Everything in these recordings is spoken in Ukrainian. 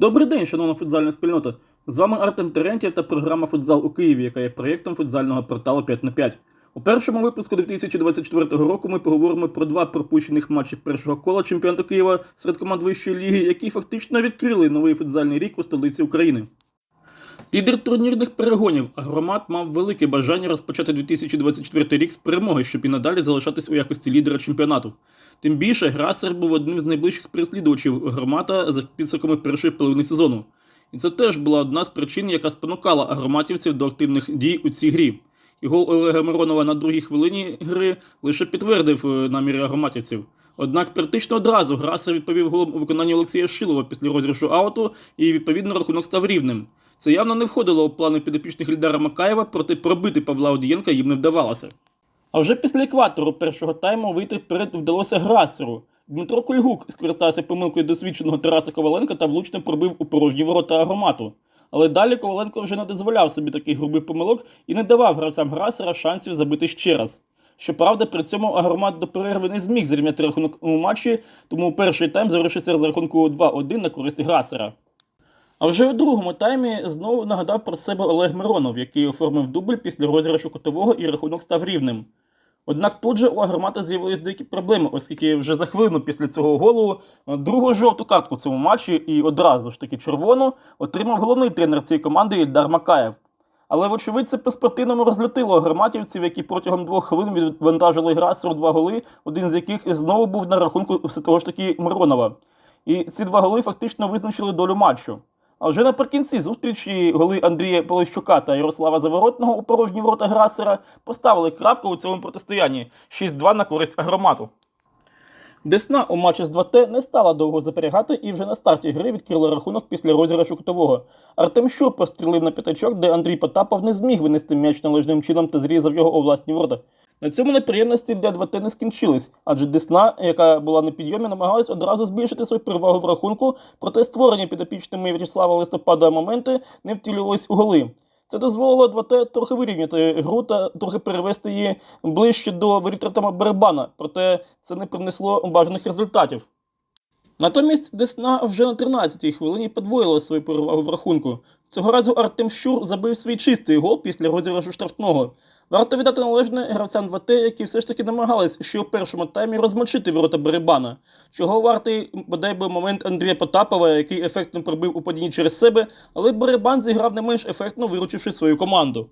Добрий день, шановна футзальна спільнота. З вами Артем Терентів та програма Футзал у Києві, яка є проєктом футзального порталу 5 на 5. У першому випуску 2024 року ми поговоримо про два пропущених матчі першого кола чемпіонату Києва серед команд вищої ліги, які фактично відкрили новий футзальний рік у столиці України. Лідер турнірних перегонів Агромат мав велике бажання розпочати 2024 рік з перемоги, щоб і надалі залишатись у якості лідера чемпіонату. Тим більше Грасер був одним з найближчих переслідувачів громата за підсумками першої половини сезону. І це теж була одна з причин, яка спонукала агроматівців до активних дій у цій грі. І гол Олега Миронова на другій хвилині гри лише підтвердив е, наміри агроматівців. Однак практично одразу Грасер відповів голом у виконанні Олексія Шилова після розіграшу ауту, і відповідно рахунок став рівним. Це явно не входило у плани підопічних Ільдара Макаєва, проте пробити Павла Одієнка їм не вдавалося. А вже після екватору першого тайму вийти вперед вдалося Грасеру. Дмитро Кульгук скористався помилкою досвідченого Тараса Коваленка та влучно пробив у порожні ворота агромату. Але далі Коваленко вже не дозволяв собі таких грубих помилок і не давав гравцям Грасера шансів забити ще раз. Щоправда, при цьому агромат до перерви не зміг зрівняти рахунок у матчі, тому перший тайм завершився з рахунку 2-1 на користь Грасера. А вже у другому таймі знову нагадав про себе Олег Миронов, який оформив дубль після розіграшу котового і рахунок став рівним. Однак тут же у Агромата з'явились деякі проблеми, оскільки вже за хвилину після цього голу е, другу жовту картку в цьому матчі і одразу ж таки червону отримав головний тренер цієї команди Ільдар Макаєв. Але, вочевидь, це по-спортивному розлютило агроматівців, які протягом двох хвилин відвантажили Грасеру два голи, один з яких знову був на рахунку все того ж таки Миронова. І ці два голи фактично визначили долю матчу. А вже наприкінці зустрічі голи Андрія Полищука та Ярослава Заворотного у порожні ворота Грасера поставили крапку у цьому протистоянні 6-2 на користь агромату. Десна у матчі з 2Т не стала довго заперегати і вже на старті гри відкрила рахунок після розіграшу кутового. Артем Щур пострілив на п'ятачок, де Андрій Потапов не зміг винести м'яч належним чином та зрізав його у власні ворота. На цьому неприємності для 2Т не скінчились, адже Десна, яка була на підйомі, намагалась одразу збільшити свою перевагу в рахунку, проте створені підопічними В'ячеслава Листопада моменти не втілювались у голи. Це дозволило 2Т трохи вирівняти гру та трохи перевести її ближче до Артема Барабана, проте це не принесло бажаних результатів. Натомість Десна вже на 13-й хвилині подвоїла свою перевагу в рахунку. Цього разу Артем Щур забив свій чистий гол після розіграшу штрафного. Варто віддати належне гравцям 2Т, які все ж таки намагались ще у першому таймі розмочити ворота Беребана, чого вартий бодай би момент Андрія Потапова, який ефектно пробив у падінні через себе, але Барабан зіграв не менш ефектно, виручивши свою команду.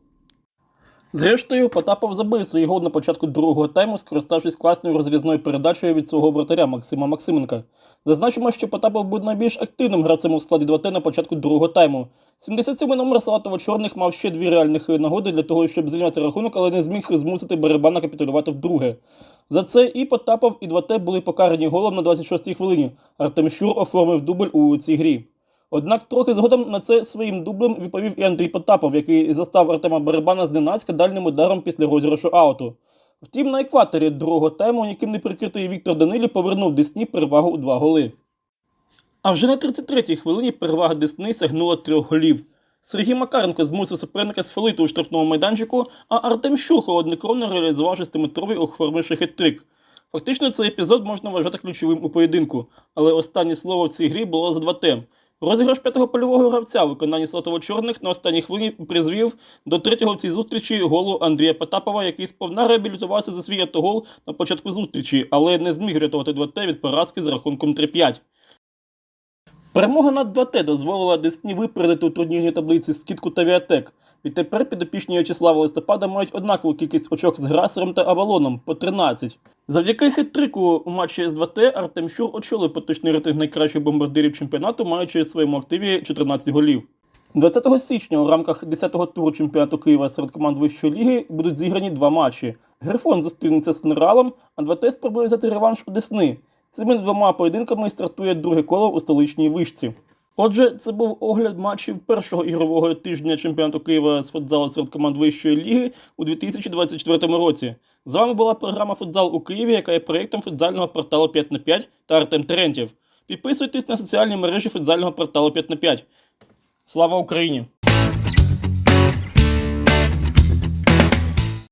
Зрештою, Потапов забив свій гол на початку другого тайму, скориставшись класною розрізною передачею від свого вратаря Максима Максименка. Зазначимо, що Потапов був найбільш активним гравцем у складі 2Т на початку другого тайму. 77-й номер Салатово-Чорних мав ще дві реальних нагоди для того, щоб зрівняти рахунок, але не зміг змусити Барабана капітулювати вдруге. За це і Потапов, і 2Т були покарані голом на 26-й хвилині. Артем Щур оформив дубль у цій грі. Однак трохи згодом на це своїм дублем відповів і Андрій Потапов, який застав Артема Барабана зненацька дальнім ударом після розіграшу ауту. Втім, на екваторі другого тайму ніким не прикритий Віктор Данилі повернув Десні перевагу у два голи. А вже на 33-й хвилині перевага Десни сягнула трьох голів. Сергій Макаренко змусив суперника сфалити у штрафному майданчику, а Артем Щур холоднокровно реалізував шестиметровий, оформивши хет-трик. Фактично, цей епізод можна вважати ключовим у поєдинку, але останнє слово в цій грі було за 2Т. Розіграш п'ятого польового гравця в виконанні Слатово-Чорних на останній хвилині призвів до третього в цій зустрічі голу Андрія Потапова, який сповна реабілітувався за свій автогол на початку зустрічі, але не зміг рятувати 2Т від поразки з рахунком 3-5. Перемога над 2Т дозволила Десні випередити у турнірній таблиці скидку та Віатек. Відтепер підопічні В'ячеслава Листопада мають однакову кількість очок з Грасером та Авалоном по 13. Завдяки хит-трику у матчі з 2Т Артем Щур очолив поточний рейтинг найкращих бомбардирів чемпіонату, маючи в своєму активі 14 голів. 20 січня у рамках 10-го туру чемпіонату Києва серед команд вищої ліги будуть зіграні два матчі. Грифон зустрінеться з генералом, а 2Т спробує взяти реванш у Десни. Цими двома поєдинками стартує друге коло у столичній вишці. Отже, це був огляд матчів першого ігрового тижня чемпіонату Києва з футзалу серед команд вищої ліги у 2024 році. З вами була програма Футзал у Києві, яка є проєктом футзального порталу 5 на 5 та Артем Терентєв. Підписуйтесь на соціальні мережі футзального порталу 5 на 5. Слава Україні!